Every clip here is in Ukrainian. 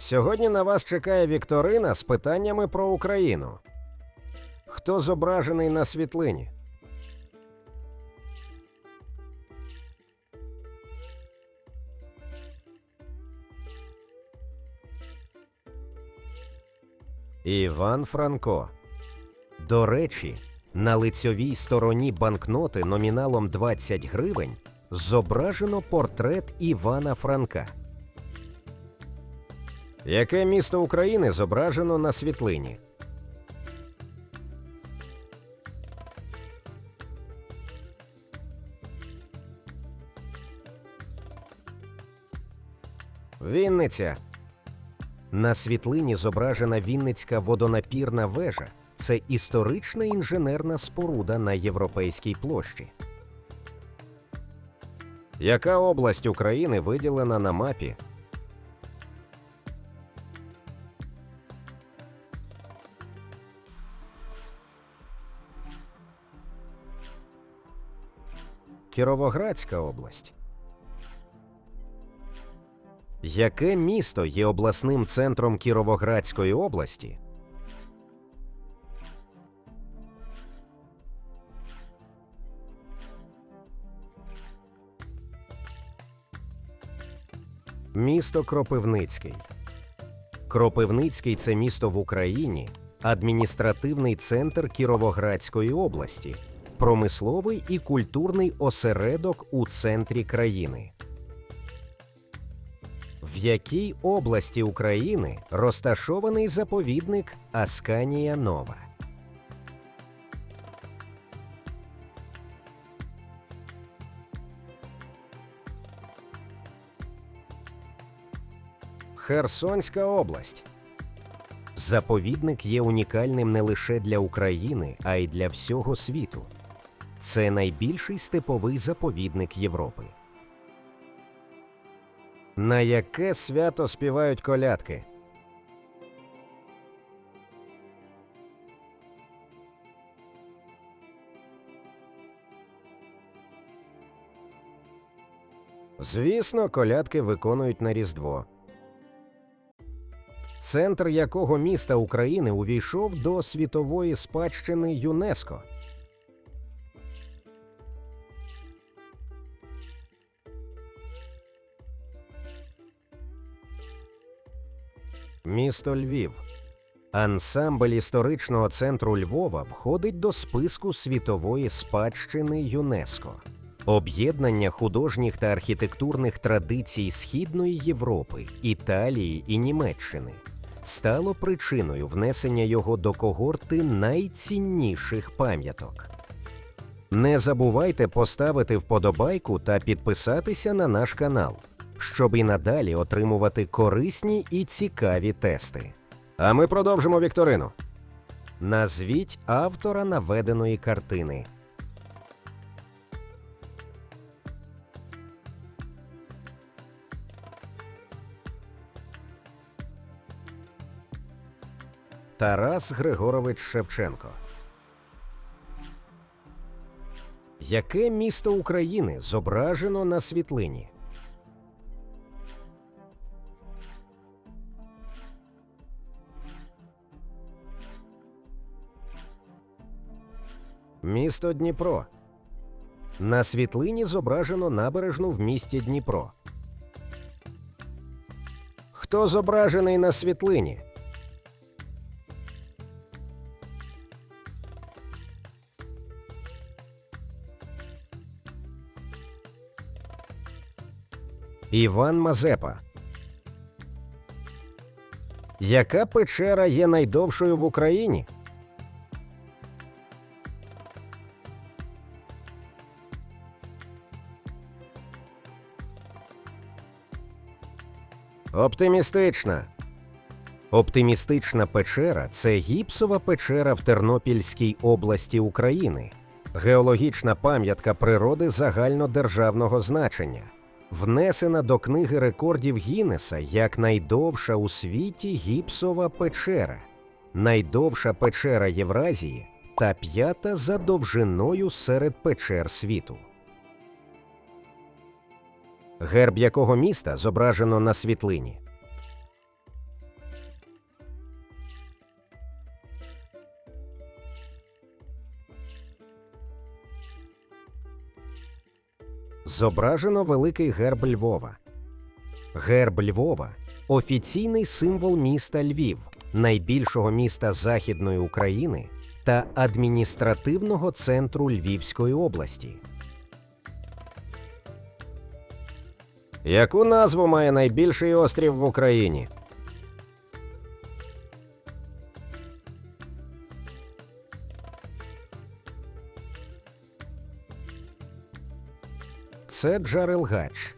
Сьогодні на вас чекає Вікторина з питаннями про Україну. Хто зображений на світлині? Іван Франко. До речі, на лицьовій стороні банкноти номіналом 20 гривень зображено портрет Івана Франка. Яке місто України зображено на світлині? Вінниця. На світлині зображена Вінницька водонапірна вежа. Це історична інженерна споруда на європейській площі. Яка область України виділена на мапі? Кіровоградська область. Яке місто є обласним центром Кіровоградської області? Місто Кропивницький. Кропивницький це місто в Україні, адміністративний центр Кіровоградської області, промисловий і культурний осередок у центрі країни. В якій області України розташований заповідник Асканія Нова? Херсонська область. Заповідник є унікальним не лише для України, а й для всього світу. Це найбільший степовий заповідник Європи. На яке свято співають колядки? Звісно, колядки виконують на Різдво. Центр якого міста України увійшов до світової спадщини ЮНЕСКО? Місто Львів. Ансамбль історичного центру Львова входить до списку світової спадщини ЮНЕСКО. Об'єднання художніх та архітектурних традицій Східної Європи, Італії і Німеччини стало причиною внесення його до когорти найцінніших пам'яток. Не забувайте поставити вподобайку та підписатися на наш канал, щоб і надалі отримувати корисні і цікаві тести. А ми продовжимо вікторину. Назвіть автора наведеної картини. Тарас Григорович Шевченко. Яке місто України зображено на світлині? Місто Дніпро. На світлині зображено набережну в місті Дніпро. Хто зображений на світлині? Іван Мазепа. Яка печера є найдовшою в Україні? Оптимістична. Оптимістична печера це гіпсова печера в Тернопільській області України, геологічна пам'ятка природи загальнодержавного значення, внесена до книги рекордів Гіннеса як найдовша у світі гіпсова печера, найдовша печера Євразії та п'ята за довжиною серед печер світу герб якого міста зображено на світлині. Зображено великий герб Львова. Герб Львова офіційний символ міста Львів, найбільшого міста Західної України та адміністративного центру Львівської області. Яку назву має найбільший острів в Україні? Це Джарелгач.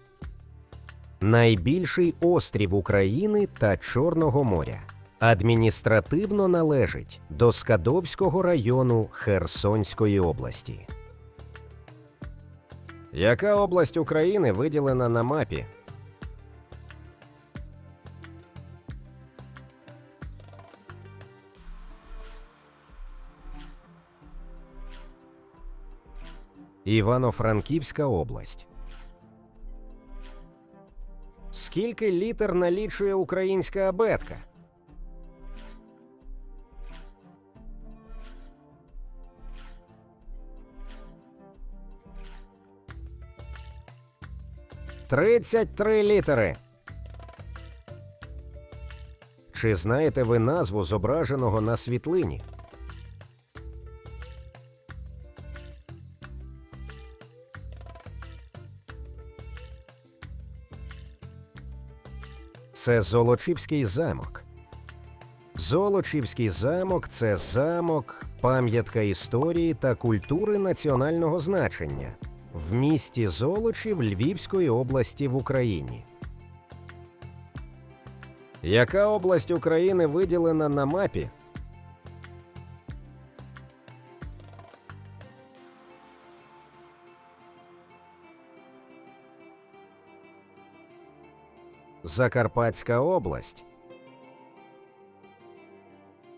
Найбільший острів України та Чорного моря. Адміністративно належить до Скадовського району Херсонської області. Яка область України виділена на мапі? Івано-Франківська область. Скільки літер налічує українська абетка? Тридцять три літери. Чи знаєте ви назву зображеного на світлині? Це Золочівський замок. Золочівський замок це замок, пам'ятка історії та культури національного значення в місті Золочів Львівської області в Україні. Яка область України виділена на мапі? Закарпатська область.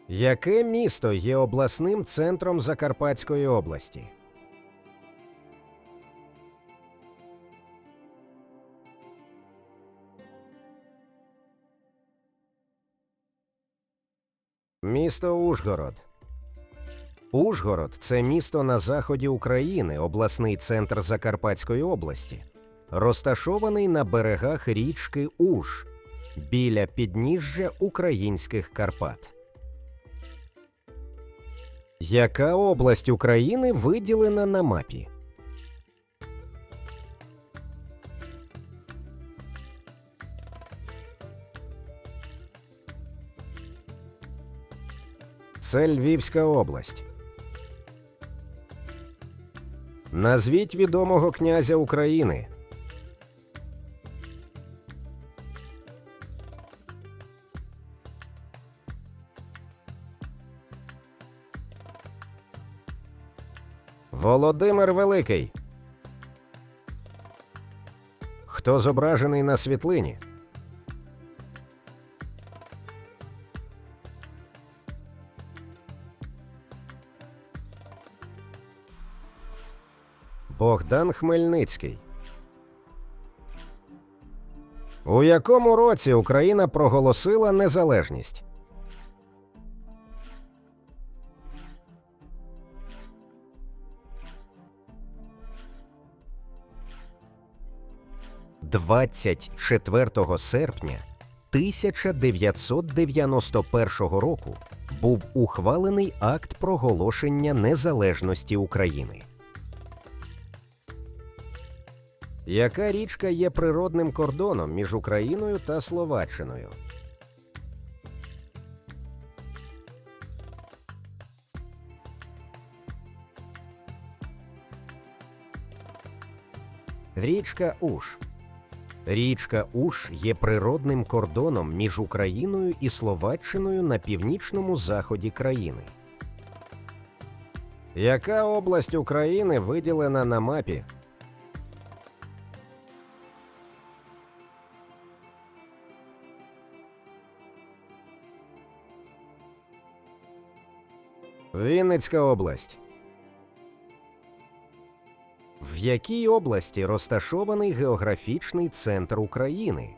Яке місто є обласним центром Закарпатської області? Місто Ужгород. Ужгород це місто на заході України, обласний центр Закарпатської області, розташований на берегах річки Уж біля підніжжя українських Карпат. Яка область України виділена на мапі? Це Львівська область. Назвіть відомого князя України. Володимир Великий. Хто зображений на світлині? Богдан Хмельницький. У якому році Україна проголосила незалежність? Двадцять четвертого серпня 1991 року був ухвалений акт проголошення незалежності України. Яка річка є природним кордоном між Україною та Словаччиною? Річка Уж. Річка Уж є природним кордоном між Україною і Словаччиною на північному заході країни. Яка область України виділена на мапі? Вінницька область. В якій області розташований географічний центр України?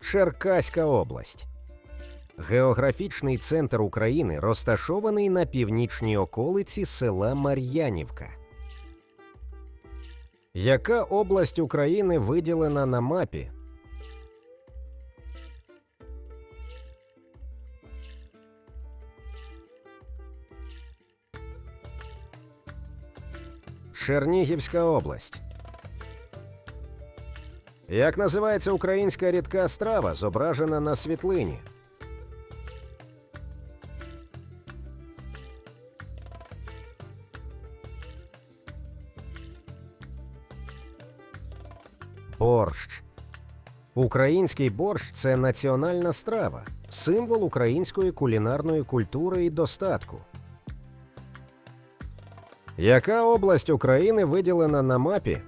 Черкаська область. Географічний центр України розташований на північній околиці села Мар'янівка. Яка область України виділена на мапі? Чернігівська область. Як називається українська рідка страва, зображена на світлині? Борщ. Український борщ це національна страва, символ української кулінарної культури і достатку. Яка область України виділена на мапі?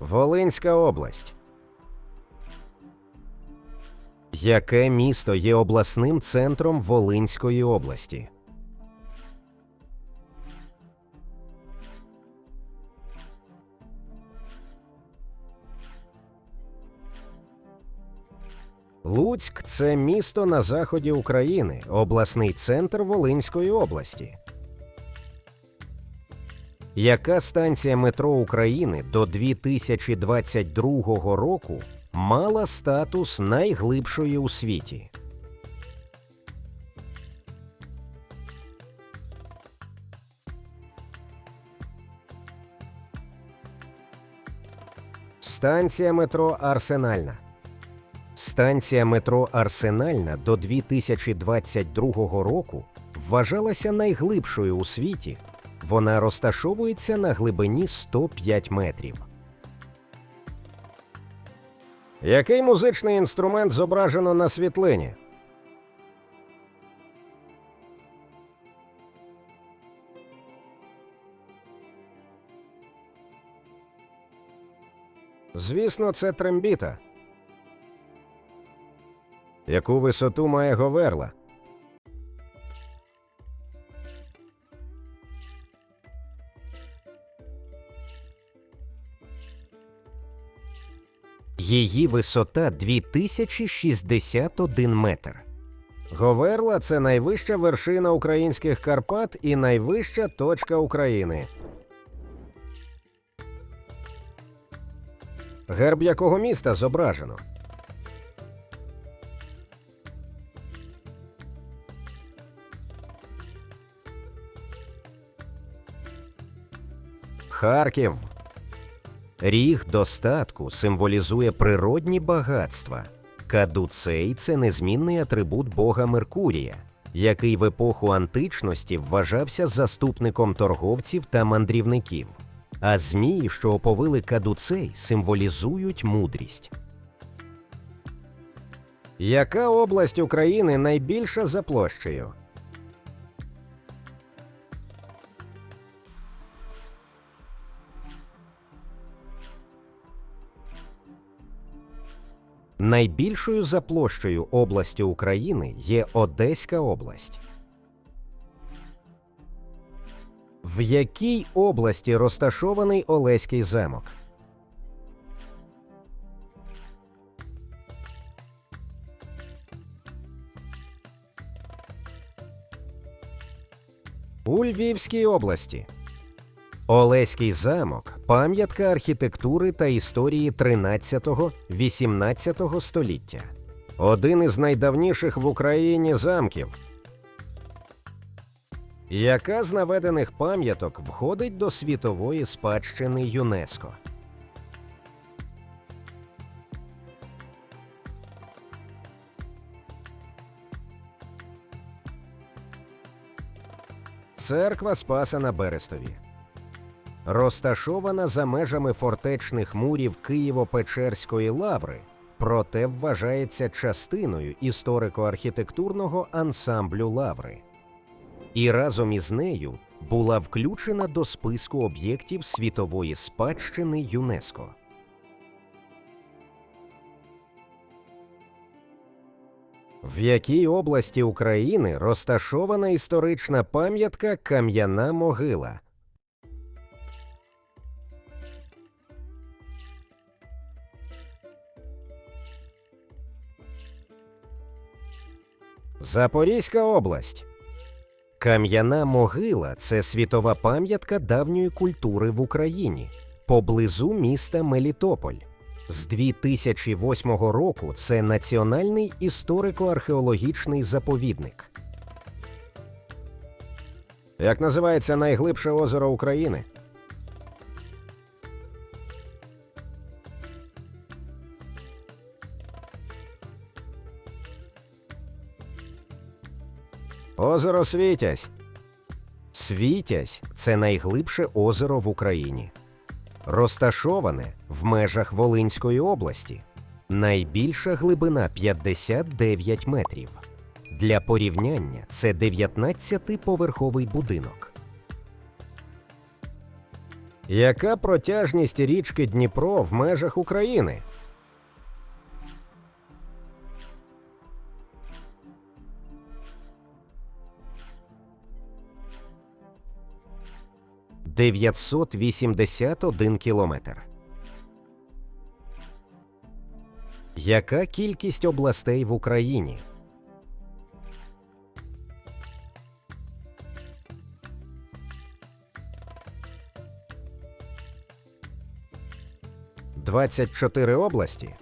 Волинська область. Яке місто є обласним центром Волинської області? Луцьк це місто на заході України, обласний центр Волинської області. Яка станція метро України до 2022 року мала статус найглибшої у світі? Станція метро Арсенальна. Станція метро Арсенальна до 2022 року вважалася найглибшою у світі. Вона розташовується на глибині 105 метрів. Який музичний інструмент зображено на світлині? Звісно, це трембіта. Яку висоту має Говерла? Її висота 2061 метр. Говерла це найвища вершина українських Карпат і найвища точка України. Герб якого міста зображено? Харків. Ріг достатку символізує природні багатства. Кадуцей це незмінний атрибут бога Меркурія, який в епоху античності вважався заступником торговців та мандрівників. А змії, що оповили кадуцей, символізують мудрість. Яка область України найбільша за площею? Найбільшою за площею областю України є Одеська область. В якій області розташований Олеський замок? У Львівській області. Олеський замок пам'ятка архітектури та історії 13-18 століття. Один із найдавніших в Україні замків. Яка з наведених пам'яток входить до світової спадщини ЮНЕСКО? Церква Спаса на Берестові. Розташована за межами фортечних мурів Києво-Печерської лаври, проте вважається частиною історико-архітектурного ансамблю лаври. І разом із нею була включена до списку об'єктів світової спадщини ЮНЕСКО. В якій області України розташована історична пам'ятка Кам'яна могила Запорізька область. Кам'яна могила це світова пам'ятка давньої культури в Україні поблизу міста Мелітополь. З 2008 року це Національний історико-археологічний заповідник. Як називається найглибше озеро України? Озеро Світязь. Світязь це найглибше озеро в Україні. Розташоване в межах Волинської області. Найбільша глибина 59 метрів. Для порівняння це 19-поверховий будинок. Яка протяжність річки Дніпро в межах України? Дев'ятсот вісімдесят один кілометр. Яка кількість областей в Україні? Двадцять чотири області.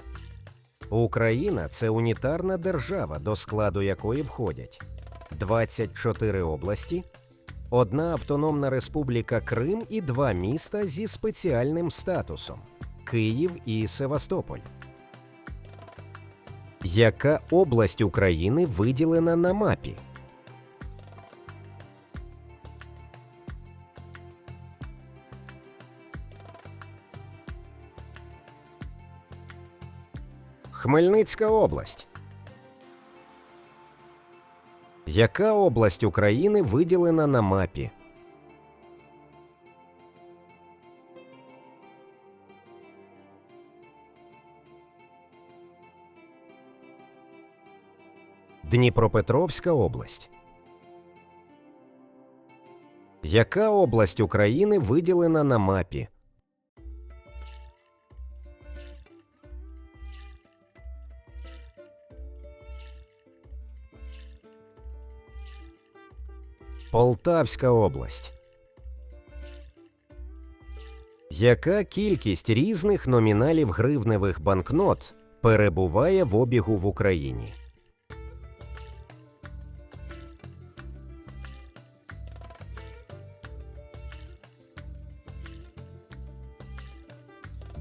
Україна це унітарна держава, до складу якої входять 24 області, одна автономна республіка Крим і два міста зі спеціальним статусом Київ і Севастополь. Яка область України виділена на мапі? Хмельницька область. Яка область України виділена на мапі? Дніпропетровська область. Яка область України виділена на мапі? Полтавська область. Яка кількість різних номіналів гривневих банкнот перебуває в обігу в Україні?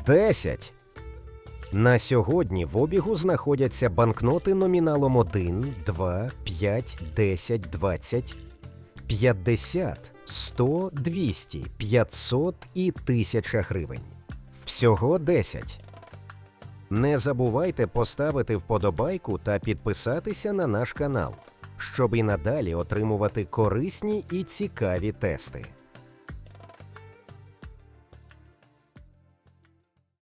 Десять. На сьогодні в обігу знаходяться банкноти номіналом 1, 2, 5, 10, 20, 50, 100, 200, 500 і 1000 гривень. Всього 10. Не забувайте поставити вподобайку та підписатися на наш канал, щоб і надалі отримувати корисні і цікаві тести.